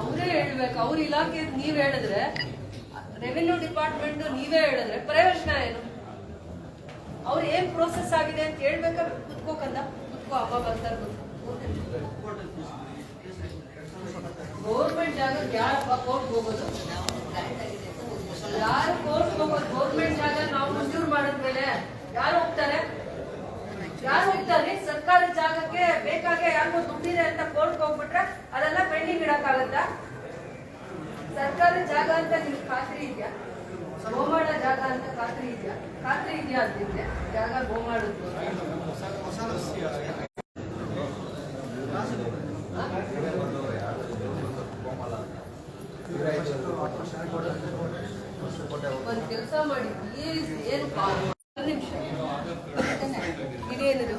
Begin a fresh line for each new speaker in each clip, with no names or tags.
ಅವರೇ ಹೇಳ್ಬೇಕು. ಅವ್ರ ಇಲಾಖೆ ನೀವ್ ಹೇಳಿದ್ರೆ ರೆವಿನ್ಯೂ ಡಿಪಾರ್ಟ್ಮೆಂಟ್ ನೀವೇ ಹೇಳಿದ್ರೆ ಪ್ರಯೋಜನ ಏನು? ಅವ್ರ ಏನ್ ಪ್ರೋಸೆಸ್ ಆಗಿದೆ ಅಂತ ಹೇಳ್ಬೇಕ? ಕುತ್ಕೋಕಂದ ಕುತ್ಕೋ, ಹಬ್ಬ ಬರ್ತಾರ ಗೋರ್ಮೆಂಟ್ ಜಾಗ ಯಾರಪ್ಪ ಕೋರ್ಟ್ ಹೋಗೋದು? ಯಾರು ಕೋರ್ಟ್ ಹೋಗೋದು? ಗೋರ್ಮೆಂಟ್ ಜಾಗ ನಾವು ಮಂಜೂರು ಮಾಡಿದ್ಮೇಲೆ ಯಾರು ಹೋಗ್ತಾರೆ? ಯಾರು ಹೋಗ್ತಾರೆ? ಸರ್ಕಾರದ ಜಾಗಕ್ಕೆ ಬೇಕಾಗೆ ಯಾರಿಗೂ ದುಡ್ಡಿದೆ ಅಂತ ಕೋರ್ಟ್ ಹೋಗ್ಬಿಟ್ರೆ ಅದೆಲ್ಲ ಪೆಂಡಿಂಗ್ ಇಡಕ್ಕಾಗತ್ತಾ ಸರ್ಕಾರದ ಜಾಗ ಅಂತ ನಿಮ್ಗೆ ಖಾತ್ರಿ ಇದೆಯಾ ಗೋಮಾಳ ಜಾಗ ಅಂತ ಖಾತ್ರಿ ಇದೆಯಾ? ಖಾತ್ರಿ ಇದೆಯಾ ಅಂತಿದ್ರೆ? ಜಾಗ ಗೋಮಾಡುದು ಒಂದು ಕೆಲಸ ಮಾಡಿ ಏನು ನಿಮಿಷ. ಇದೇನಿದು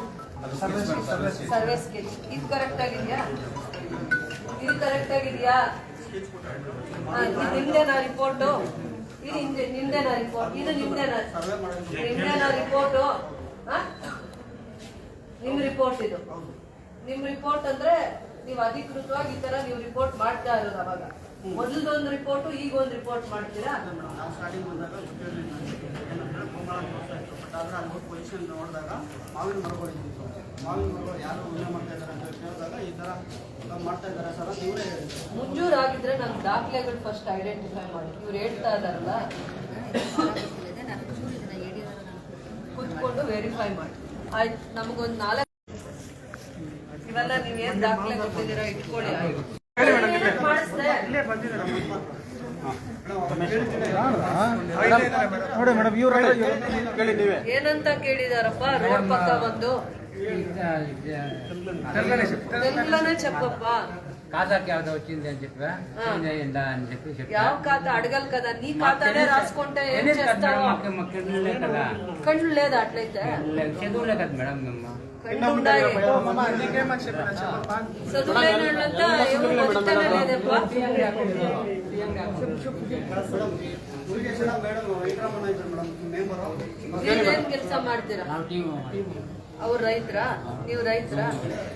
ಸ್ಕೆಚ್. ಇದು ಕರೆಕ್ಟ್ ಆಗಿದೆಯಾ? ಇದು ಕರೆಕ್ಟ್ ಆಗಿದೆಯಾ? ಹಾ, ಇದು ನಿಮ್ದೇನಾ ರಿಪೋರ್ಟು ಇದು ಹಿಂದೆ ನಿಮ್ದೇನಾ ರಿಪೋರ್ಟ್ ಇದು ನಿಮ್ದೇನಾ ನಿಮ್ದೇನಾ ರಿಪೋರ್ಟು ನಿಮ್ ರಿಪೋರ್ಟ್ ಇದು. ನಿಮ್ ರಿಪೋರ್ಟ್ ಅಂದ್ರೆ ನೀವು ಅಧಿಕೃತವಾಗಿ ಈ ತರ ನೀವು ರಿಪೋರ್ಟ್ ಮಾಡ್ತಾ ಇರೋದು ಅವಾಗ. ಮೊದಲದೊಂದು ರಿಪೋರ್ಟ್ ಈಗ ಒಂದು ರಿಪೋರ್ಟ್ ಮಾಡ್ತೀರಾ?
ನಾವು ಸ್ಟಾರ್ಟಿಂಗ್ ಬಂದಾಗ ಏನಂದ್ರೆ ಬಟ್ ಆದ್ರೆ ಅಲ್ಲಿ ಪೊಸಿಷನ್ ನೋಡಿದಾಗ ಮಾವಿನ ಮರಗಳಿತ್ತು ಮಾವಿನ ಮರಗಳು ಯಾರು ಉಣ್ಣೆ ಮಾಡ್ತಾ ಇದ್ದಾರೆ ಅಂತ ಕೇಳಿದಾಗ ಈ ಥರ ಮಾಡ್ತಾ ಇದ್ದಾರೆ ಸರ್ ಅಂತ ಇವರೇ ಹೇಳಿದ್ರು.
ಮುಂಜೂರು ಆಗಿದ್ರೆ ನಮ್ ದಾಖಲೆಗಳು ಫಸ್ಟ್ ಐಡೆಂಟಿಫೈ ಮಾಡಿ. ಇವ್ರು ಹೇಳ್ತಾ ಇದಾರಲ್ಲ ಕುತ್ಕೊಂಡು ವೆರಿಫೈ ಮಾಡಿ. ಆಯ್ತು ನಮಗೊಂದು ನಾಲ್ಕು ಇವೆಲ್ಲ ನೀವೇನು ದಾಖಲೆ ಕೊಟ್ಟಿದ್ದೀರಾ? ಇಟ್ಕೊಳ್ಳಿ ಆಯ್ತು?
ನೋಡಿ
ಕೇಳಿ
ಏನಂತ ಕೇಳಿದಾರಪ್ಪ? ರೋಡ್ ಪಕ್ಕ ಬಂದು. ಎಲ್ಲನೇ ಚಪ್ಪಪ್ಪ
ఖాతాకి ఏదో వచ్చింది అని చెప్పా అయిందా అని చెప్పి చెప్పా
ಯಾವ ఖాతా అడగలు కదా నీ ఖాతానే రాసుకుంటే ఏం
తెలియదు కదా
చేస్తావు
మేడం, మాకు మాకు తెలియలే కదా
కండ్లు లేదా అట్లయితే
లే- చదువులే కదా మేడం మేము
కండ్లు ఉండాలి చదువులేని వాళ్ళంతా ఎవరు బతుకుతానే లేదప్ప
ಮುರುಗೇಶ್ವರ ಮೇಡಮ್ ವೆಂಕಟರಮಣ ಇದ್ರು ಮೇಡಮ್ ಮೆಂಬರು
ನೀವೇನ್ ಕೆಲಸ ಮಾಡ್ತೀರಾ
ನಾವು టీం
ಅವ್ರು ರೈತರ ನೀವು ರೈತರ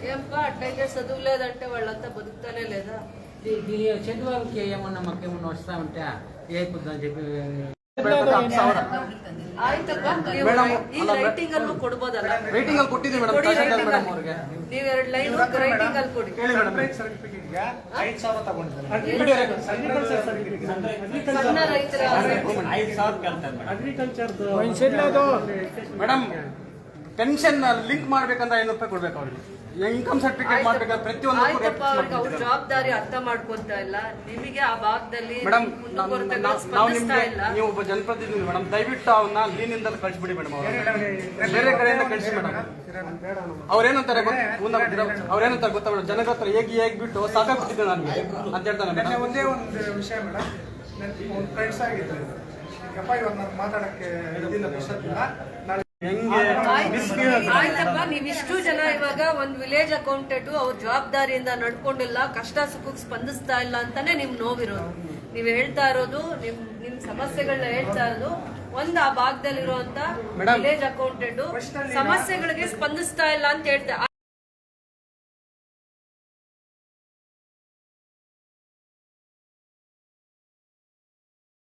ఏంపా అట్లయితే చదువు లేదంటే వాళ్ళంతా బతుకుతానే లేదా
చదువుకి ఏమన్నా మాకు ఏమన్నా వస్తా ఉంటే ఏ అని చెప్పి
ಆಯ್ತಪ್ಪ ನೀವು ಈಗ ರೈಟಿಂಗ್ ಅಲ್ಲೂ ಕೊಡ್ಬೋದಲ್ಲ
ರೇಟಿಂಗ್ ಅಲ್ಲಿ ಕೊಟ್ಟಿದ್ದೀವಿ ಮೇಡಮ್
ಕೊಡಿ
ತಹಶೀಲ್ದಾರ್
ರೈಟಿಂಗ್
ಮೇಡಮ್
ಅಲ್ಲಿ
ಅವ್ರಿಗೆ
ನೀವ್ ಎರಡ್ ಲೈನ್ ರೈಟಿಂಗ್ ಅಲ್ಲಿ ಕೊಡಿ
ಕೇಳಿ ಮೇಡಮ್
ಸಣ್ಣ ರೈತರ
ఐదు ಸಾವಿರ ಕೇಳ್ತಾರೆ ಮೇಡಮ್
ಮೇಡಮ್ ಪೆನ್ಷನ್ ಲಿಂಕ್ ಮಾಡ್ಬೇಕಂದ್ರೆ ಐನೂರು ರೂಪಾಯಿ ಕೊಡ್ಬೇಕು ಅವ್ರಿಗೆ. ಇನ್ಕಮ್ ಸರ್ಟಿಫಿಕೇಟ್ ಮಾಡ್ಬೇಕಾದ್ರೆ ಪ್ರತಿಯೊಂದು
ಅವ್ರ ಜವಾಬ್ದಾರಿ ಅರ್ಥ ಮಾಡ್ಕೊಂತ ಇಲ್ಲ. ನಿಮಗೆ ಆ ಭಾಗದಲ್ಲಿ
ಮೇಡಮ್ ನಾವು ನಿಮ್ಗೆ ನೀವು ಒಬ್ಬ ಜನಪ್ರತಿನಿಧಿ ಮೇಡಮ್ ದಯವಿಟ್ಟು ಅವನ್ನ ಲೀನಿಂದ ಕಳಿಸ್ಬಿಡಿ ಮೇಡಮ್ ಅವ್ರು ಬೇರೆ ಕಡೆಯಿಂದ ಕಳಿಸಿ ಮೇಡಮ್ ಅವ್ರೇನಂತಾರೆ ಅವ್ರೇನಂತಾರೆ ಗೊತ್ತಾ ಮೇಡಮ್ ಜನಗಳ ಹತ್ರ ಹೇಗೆ ಹೇಗೆ ಬಿಟ್ಟು ಸಾಕಾಗ್ಬಿಟ್ಟಿದೆ ನಾನು ಅಂತ ಹೇಳ್ತಾನೆ ಮೇಡಮ್
ಒಂದೇ ಒಂದು ವಿಷಯ ಮೇಡಮ್ ನನ್ನ ಫ್ರೆಂಡ್ಸ್ ಯಪ್ಪ ಇವಾಗ ನಾನು ಮಾತಾಡಕ್ಕೆ ನಾಳೆ
ಆಯ್ತಪ್ಪ ನೀವಿಷ್ಟು ಜನ ಇವಾಗ ಒಂದ್ ವಿಲೇಜ್ ಅಕೌಂಟೆಂಟ್ ಅವ್ರ ಜವಾಬ್ದಾರಿಯಿಂದ ನಡ್ಕೊಂಡಿಲ್ಲ ಕಷ್ಟ ಸುಖಕ್ಕೆ ಸ್ಪಂದಿಸ್ತಾ ಇಲ್ಲ ಅಂತಾನೆ ನಿಮ್ ನೋವಿರೋದು. ನೀವ್ ಹೇಳ್ತಾ ಇರೋದು ನಿಮ್ ನಿಮ್ ಸಮಸ್ಯೆಗಳನ್ನ ಹೇಳ್ತಾ ಇರೋದು ಒಂದ್ ಆ ಭಾಗದಲ್ಲಿರುವಂತ. ವಿಲೇಜ್ ಅಕೌಂಟೆಂಟ್ ಸಮಸ್ಯೆಗಳಿಗೆ ಸ್ಪಂದಿಸ್ತಾ ಇಲ್ಲ ಅಂತ ಹೇಳ್ತಾ